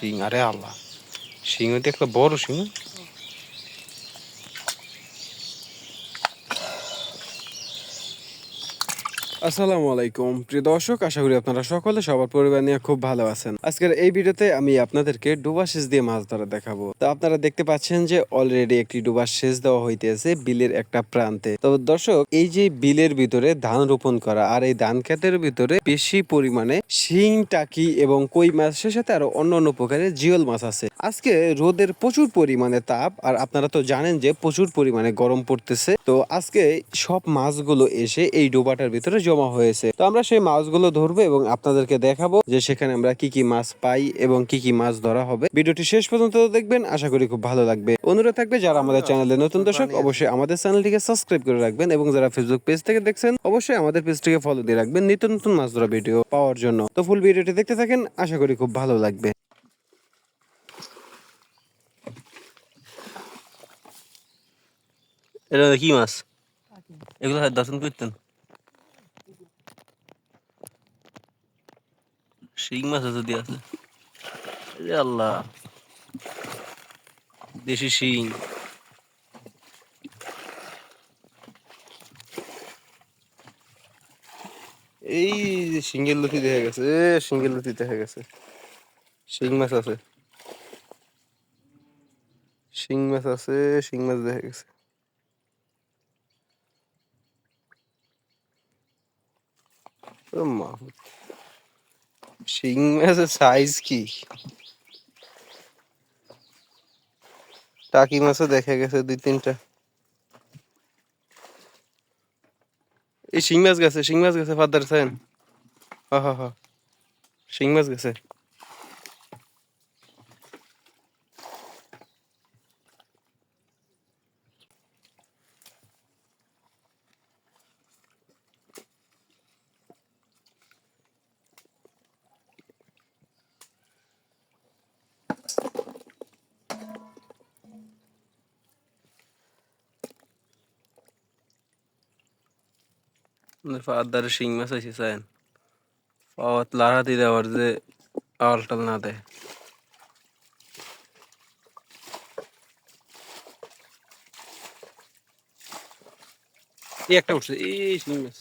শিং আরে আল্লাহ। শিং দেখলে বড় শিং আসসালামু আলাইকুম। প্রিয় দর্শক, আশা করি আপনারা সকলে সবার পরিবার নিয়ে খুব ভালো আছেন। আজকের এই ভিডিওতে আমি আপনাদেরকে ডুবা সেচ দিয়ে মাছ ধরা দেখাবো। তো আপনারা দেখতে পাচ্ছেন যে অলরেডি একটি ডুবা সেচ দেওয়া হইতেছে বিলের একটা প্রান্তে। তো দর্শক, এই যে বিলের ভিতরে ধান রোপণ করা আর এই ধান ক্ষেতের ভিতরে বেশি পরিমাণে শিং, টাকি এবং কই মাছের সাথে আরও অন্য অন্য প্রকারের জিওল মাছ আছে। আজকে রোদের প্রচুর পরিমাণে তাপ, আর আপনারা তো জানেন যে প্রচুর পরিমাণে গরম পড়তেছে। তো আজকে সব মাছগুলো এসে এই ডোবাটার ভিতরে জমা হয়েছে। তো আমরা সেই মাছগুলো ধরবো এবং আপনাদেরকে দেখাবো যে সেখানে আমরা কি কি মাছ পাই এবং কি কি মাছ ধরা হবে। ভিডিওটি শেষ পর্যন্ত দেখবেন, আশা করি খুব ভালো লাগবে। অনুরোধ থাকবে, যারা আমাদের চ্যানেলে নতুন দর্শক, অবশ্যই আমাদের চ্যানেলটিকে সাবস্ক্রাইব করে রাখবেন এবং যারা ফেসবুক পেজ থেকে দেখছেন, অবশ্যই আমাদের পেজটিকে ফলো দিয়ে রাখবেন নিত্য নতুন মাছ ধরা ভিডিও পাওয়ার জন্য। তো ফুল ভিডিওটি দেখতে থাকেন, আশা করি খুব ভালো লাগবে। এটা কি মাছ? এগুলো দর্শন করতেন। শিং মাছ আছে এ আল্লাহ। দেশি শিং। এই যে সিঙ্গেল লতি দেখা গেছে সিঙ্গেল লতি দেখা গেছে। শিং মাছ আছে। শিং মাছ আছে, শিং মাছ দেখা গেছে। মা শিং মাছের সাইজ কি? টাকি মাছও দেখা গেছে দুই, তিনটা। এই শিং মাছ গেছে, শিং মাছ গেছে ফাদার হ হ হ। শিং মাছ গেছে। ফাদার শিং মাছ আছে সাইন পাওয়াত লাড়াতে দেওয়ার যে আলটাল না দেয়। একটা উঠছে, এই শিং মাছ।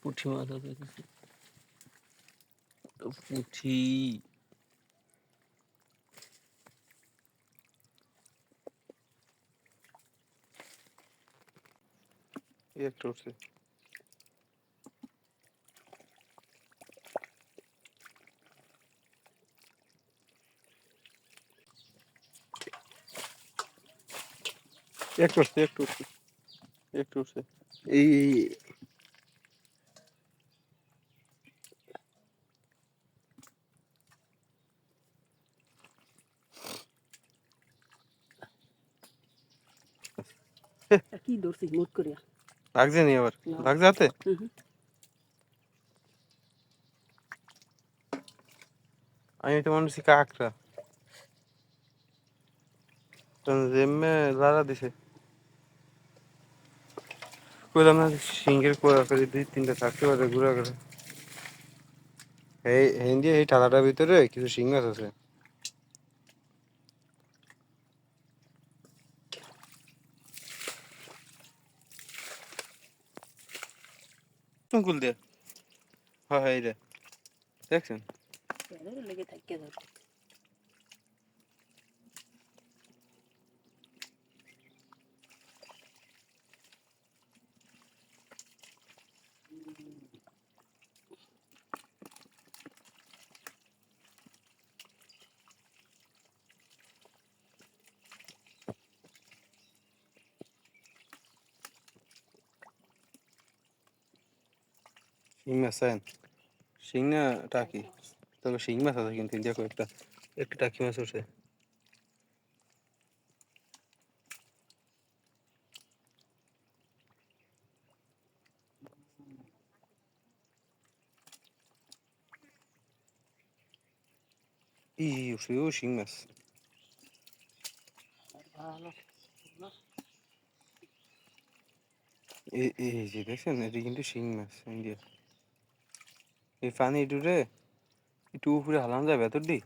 পুঁটি মাছ আছে কিছু। তো পুঁটি এই একটা উঠছে একটু উঠছে একটু উঠছে একটু উঠছে এই এই- কি ধরছি মুট করিয়া। লাগছে নি আবার? লাগছে হাতে? আমি তো মনে হচ্ছি কাকড়া। জেমে লাড়া দিছে। কইলাম না সিঙ্গের কোয়া করে দুই তিনটা থাকতে পারে ঘুরা করে এই হিন্দি এই ঠালাটার ভিতরে কিছু সিং মাছ আছে। টুঙ্কুল দিয়ে হয় রে দেখছেন লেগে থাকিয়ে শিং মাছ আছেন শিং না টাকি? তবে শিং মাছ আছে কিন্তু দেখো একটা একটা টাকি মাছ উঠছে ই উঠছে ও শিং মাছ। এই দেখছেন, এটি কিন্তু শিং মাছ, ইন্ডিয়া। এই পানি ডুরে একটু উপরে হালান যায় ভেতর দি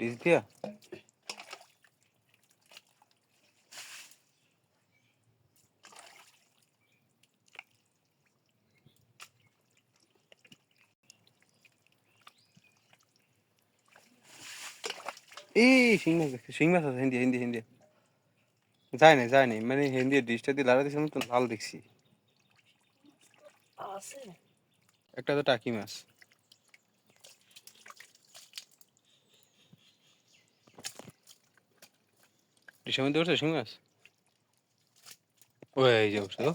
ডিস দিয়া। এই শিং মাছ দেখছে শিং মাছ আছে হিন্দি হিন্দি হিন্দি যায় না যায় না মানে হিন্দি ডিশটা দিয়ে লাড়া দিয়েছিলাম তো লাল দেখছি। একটা তো টাকি মাছ। ডিশের মধ্যে উঠছে শিং মাছ ওই যে উঠছে তো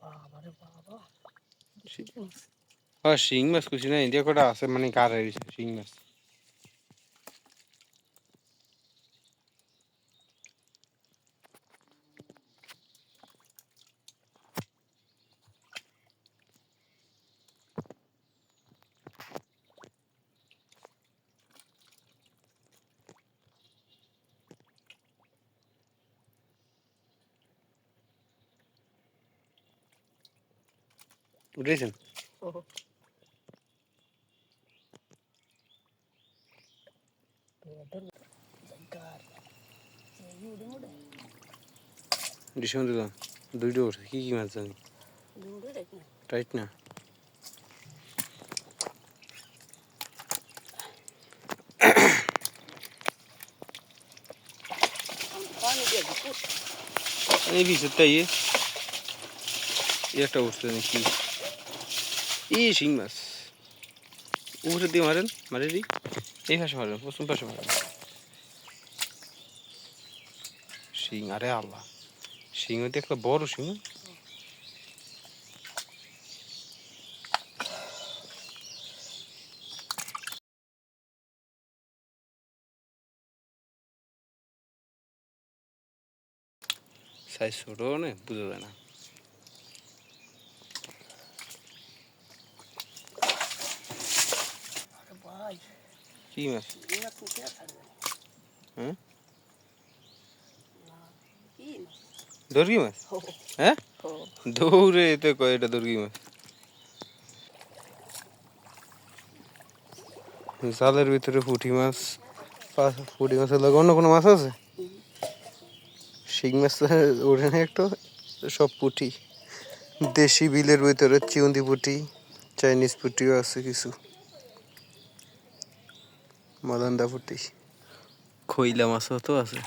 বাবা রে বাবা ও শিং মাছ কুচি না ইন্ডিয়া কটা আছে মানে কার হয়েছে শিং মাছ মধ্যে দিলাম দুইটা উঠছে কি কি মাছ জানি টাইট না? এই ভিতরটা ইয়ে। একটা উঠছে নাকি ই শিং মাছ। উপরে দিয়ে মারেন মারে দি এই পাশে মারেন পশ্চিম পাশে মারেন। শিং আরে আল্লাহ। হইতে একটা বড় শিং সাইজ ছোট না বোঝা যায় না। কি মাছ? হ্যাঁ কি মাছ দর্গি মাছ? হ্যাঁ? দৌড়ে এতে কয় এটা দর্গি মাছ? জালের ভিতরে পুঁটি মাছ পুঁটি মাছের লগে অন্য কোনো মাছ আছে? শিং মাছ তো ওঠে না একটু সব পুঁটি। দেশি বিলের ভিতরে চিউন্দি পুঁটি চাইনিজ পুঁটিও আছে কিছু। মালান্দা পুঁটি। খইলা মাছও তো আছে।